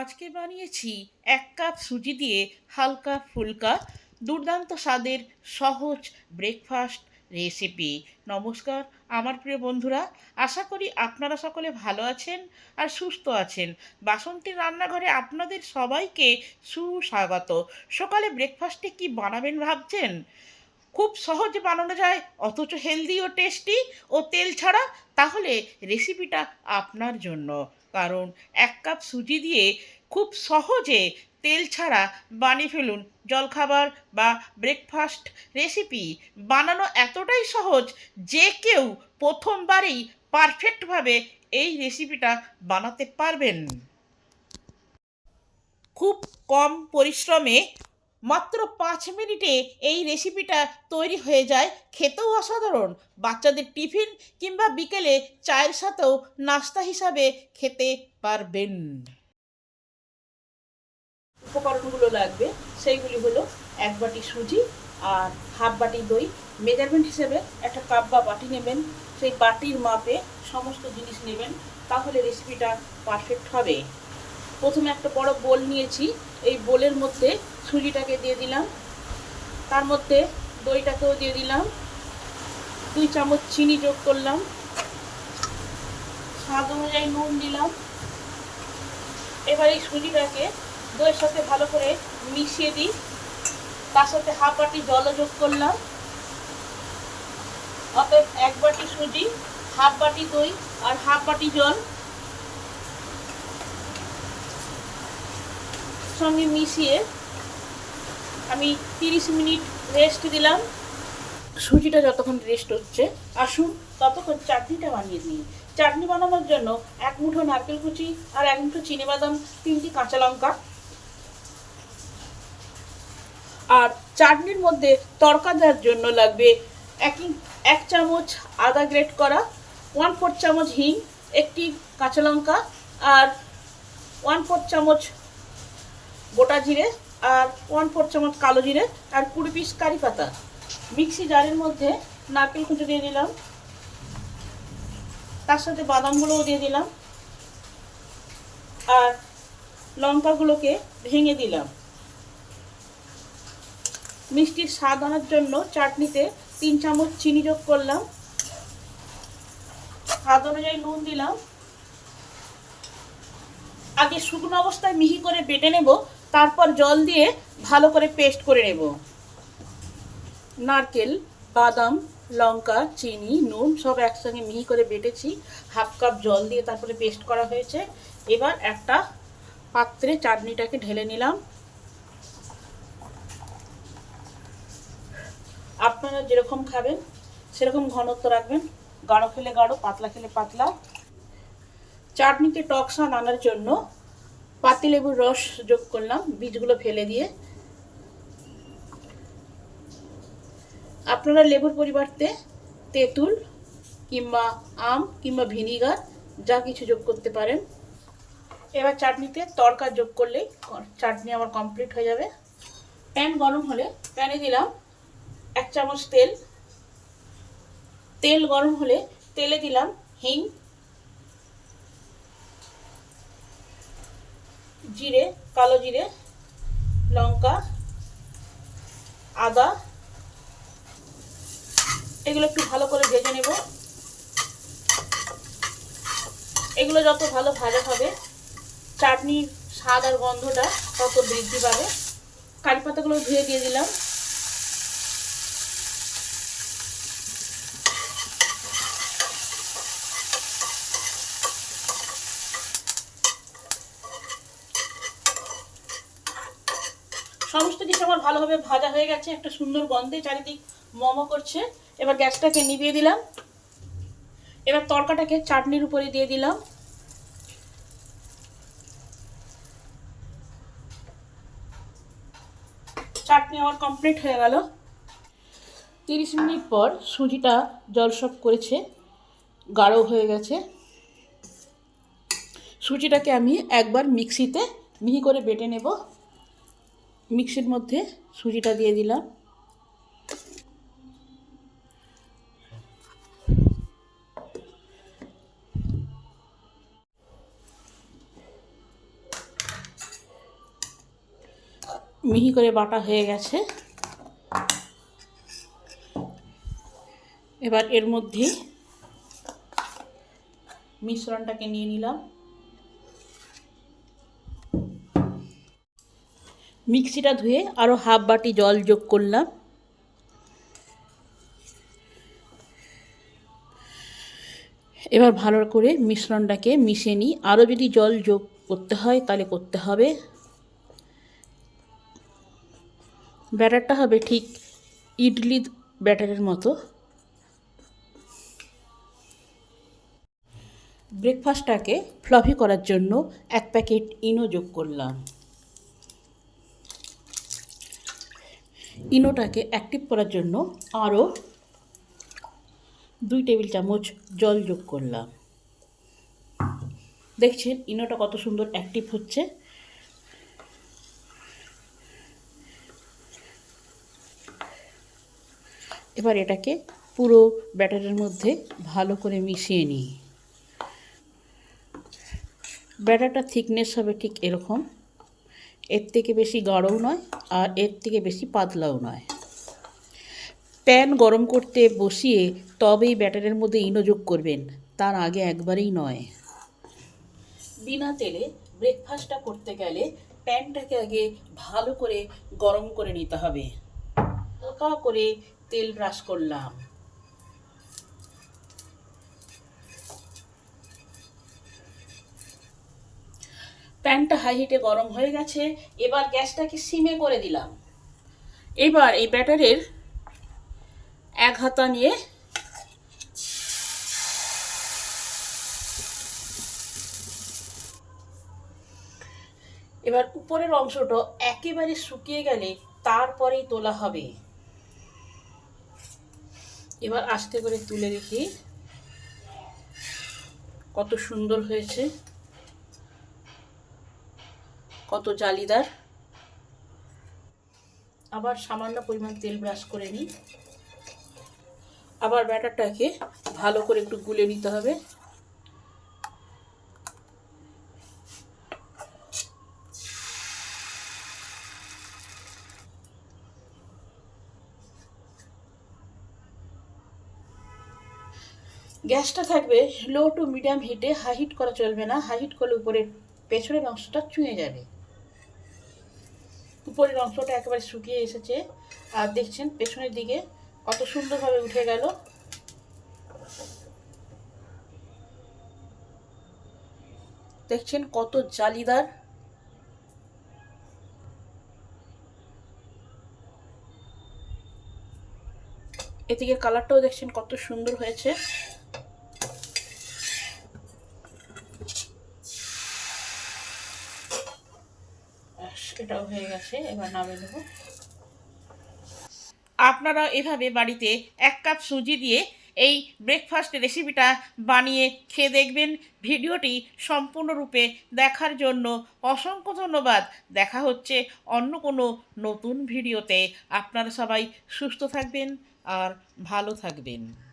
আজকে বানিয়েছি এক কাপ সুজি দিয়ে হালকা ফুলকা দুর্দান্ত স্বাদের সহজ ব্রেকফাস্ট রেসিপি নমস্কার, আমার প্রিয় বন্ধুরা, আশা করি আপনারা সকলে ভালো আছেন আর সুস্থ আছেন। বাসন্তীর রান্নাঘরে আপনাদের সবাইকে সুস্বাগত। সকালে ব্রেকফাস্টে কি বানাবেন ভাবছেন? খুব সহজে বানানো যায়, অথচ হেলদি ও টেস্টি ও তেল ছাড়া। তাহলে রেসিপিটা আপনার জন্য। কারণ এক কাপ সুজি দিয়ে খুব সহজে তেল ছাড়া বানিয়ে ফেলুন। জলখাবার বা ব্রেকফাস্ট রেসিপি বানানো এতটাই সহজ যে কেউ প্রথমবারেই পারফেক্টভাবে এই রেসিপিটা বানাতে পারবেন। খুব কম পরিশ্রমে মাত্র পাঁচ মিনিটে এই রেসিপিটা তৈরি হয়ে যায়। খেতেও অসাধারণ। বাচ্চাদের টিফিন কিংবা বিকেলে চায়ের সাথেও নাস্তা হিসাবে খেতে পারবেন। উপকরণগুলো লাগবে। সেইগুলি হলো এক বাটি সুজি আর হাফ বাটি দই। মেজারমেন্ট হিসেবে একটা কাপ বা বাটি নেবেন। সেই বাটির মাপে সমস্ত জিনিস নেবেন। তাহলে রেসিপিটা পারফেক্ট হবে। প্রথমে একটা বড় বোল নিয়েছি। এই বোলের মধ্যে সুজিটাকে দিয়ে দিলাম। তার মধ্যে দইটাকেও দিয়ে দিলাম। দুই চামচ চিনি যোগ করলাম। স্বাদ অনুযায়ী নুন দিলাম। এবার এই সুজিটাকে দইয়ের সাথে ভালো করে মিশিয়ে দিই। তার সাথে হাফ বাটি জলও যোগ করলাম। অতএব এক বাটি সুজি, হাফ বাটি দই আর হাফ বাটি জল। সঙ্গে মিশিয়ে আমি তিরিশ মিনিট রেস্ট দিলাম। সুজিটা যতক্ষণ রেস্ট হচ্ছে, আসুন ততক্ষণ চাটনিটা বানিয়ে দিই। চাটনি বানানোর জন্য এক মুঠো নারকেল কুচি আর এক মুঠো চিনি বাদাম, তিনটি কাঁচা লঙ্কা। আর চাটনির মধ্যে তড়কা দেওয়ার জন্য লাগবে এক এক চামচ আদা গ্রেট করা ওয়ান ফোর চামচ হিং, একটি কাঁচা লঙ্কা, আর ওয়ান ফোর চামচ গোটা জিরে আর ওয়ান ফোর চামচ কালো জিরে আর কুড়ি পিস কারি পাতা। মিক্সি জারের মধ্যে নারকেল কুচো দিয়ে দিলাম। তার সাথে বাদামগুলোও দিয়ে দিলাম। আর লঙ্কাগুলোকে ভেঙে দিলাম। মিষ্টির স্বাদ আনার জন্য চাটনিতে তিন চামচ চিনি যোগ করলাম। স্বাদ অনুযায়ী নুন দিলাম। আগে শুকনো অবস্থায় মিহি করে বেটে নেব। তারপর জল দিয়ে ভালো করে পেস্ট করে নেব। নারকেল, বাদাম, লঙ্কা, চিনি, নুন সব একসঙ্গে মিহি করে বেটেছি। হাফ কাপ জল দিয়ে তারপরে পেস্ট করা হয়েছে। এবার একটা পাত্রে চাটনিটাকে ঢেলে নিলাম। আপনারা যেরকম খাবেন, সেরকম ঘনত্ব রাখবেন। গাঢ় খেলে গাঢ়, পাতলা খেলে পাতলা। চাটনিতে টক স্বাদ আনার জন্য পাতিলেবুর রস যোগ করলাম, বীজগুলো ফেলে দিয়ে। আপনারা লেবুর পরিবর্তে তেঁতুল কিংবা আম কিংবা ভিনিগার, যা কিছু যোগ করতে পারেন। এবার চাটনিতে তরকা যোগ করলেই চাটনি আমার কমপ্লিট হয়ে যাবে। প্যান গরম হলে প্যানে দিলাম এক চামচ তেল। তেল গরম হলে তেলে দিলাম হিং জিরে, কালো জিরে, লঙ্কা, আদা, এগুলো একটু ভালো করে ভেজে নেব। এগুলো যত ভালো ভাজা হবে, চাটনির স্বাদ আর গন্ধটা তত বৃদ্ধি পাবে। কারি পাতাগুলো ধুয়ে দিয়ে দিলাম সমস্ত কিছু আমার ভালোভাবে ভাজা হয়ে গেছে, একটা সুন্দর গন্ধে চারিদিক মোমো করছে। এবার গ্যাসটাকে নিভিয়ে দিলাম। এবার তরকাটাকে চাটনির উপরে দিয়ে দিলাম। চাটনি আমার কমপ্লিট হয়ে গেল। তিরিশ মিনিট পর সুজিটা জলসব করেছে, গাঢ় হয়ে গেছে। সুজিটাকে আমি একবার মিক্সিতে মিহি করে বেটে নেব। মিক্সির মধ্যে সুজিটা দিয়ে দিলাম। মিহি করে বাটা হয়ে গেছে। এবার এর মধ্যে মিশ্রণটাকে নিয়ে নিলাম। মিক্সিটা ধুয়ে আরও হাফ বাটি জল যোগ করলাম। এবার ভালো করে মিশ্রণটাকে মিশিয়ে নিই। আরও যদি জল যোগ করতে হয় তাহলে করতে হবে। ব্যাটারটা হবে ঠিক ইডলি ব্যাটারের মতো। ব্রেকফাস্টটাকে ফ্লফি করার জন্য এক প্যাকেট ইনো যোগ করলাম। ইনোটাকে অ্যাক্টিভ করার জন্য আরও দুই টেবিল চামচ জল যোগ করলাম। দেখছেন ইনোটা কত সুন্দর অ্যাক্টিভ হচ্ছে। এবার এটাকে পুরো ব্যাটারের মধ্যে ভালো করে মিশিয়ে নিই। ব্যাটারটা থিকনেস হবে ঠিক এরকম। এর থেকে বেশি গাঢ়ও নয় আর এর থেকে বেশি পাতলাও নয়। প্যান গরম করতে বসিয়ে তবেই ব্যাটারের মধ্যে ইনো যোগ করবেন। তার আগে একবারেই নয়। বিনা তেলে ব্রেকফাস্টটা করতে গেলে প্যানটাকে আগে ভালো করে গরম করে নিতে হবে। হালকা করে তেল ব্রাশ করলাম। প্যানটা হাই হিটে গরম হয়ে গেছে, এবার গ্যাসটাকে সিমে করে দিলাম। এবার এই ব্যাটারের এক হাতা নিয়ে এবার উপরের অংশটা একেবারে শুকিয়ে গেলে তারপরেই তোলা হবে। এবার আস্তে করে তুলে দেখি কত সুন্দর হয়েছে। কত জালিদার? আবার সামান্য পরিমাণ তেল ব্রাশ করে নিই। আবার ব্যাটারটাকে ভালো করে একটু গুলে নিতে হবে। গ্যাসটা থাকবে লো টু মিডিয়াম হিটে হাই হিট করা চলবে না। হাই হিট করলে উপরে পেছনের অংশটা চুঁয়ে যাবে। উপরের অংশটা একেবারে শুকিয়ে এসেছে। আর দেখছেন, পেছনের দিকে কত সুন্দরভাবে উঠে গেল। দেখছেন কত জালিদার। এদিকে কালারটাও দেখছেন কত সুন্দর হয়েছে। এটাও হয়ে গেছে, এবার নামে নেব। আপনারা এভাবে বাড়িতে এক কাপ সুজি দিয়ে এই ব্রেকফাস্ট রেসিপিটা বানিয়ে খেয়ে দেখবেন। ভিডিওটি সম্পূর্ণরূপে দেখার জন্য অসংখ্য ধন্যবাদ। দেখা হচ্ছে অন্য কোনো নতুন ভিডিওতে। আপনারা সবাই সুস্থ থাকবেন আর ভালো থাকবেন।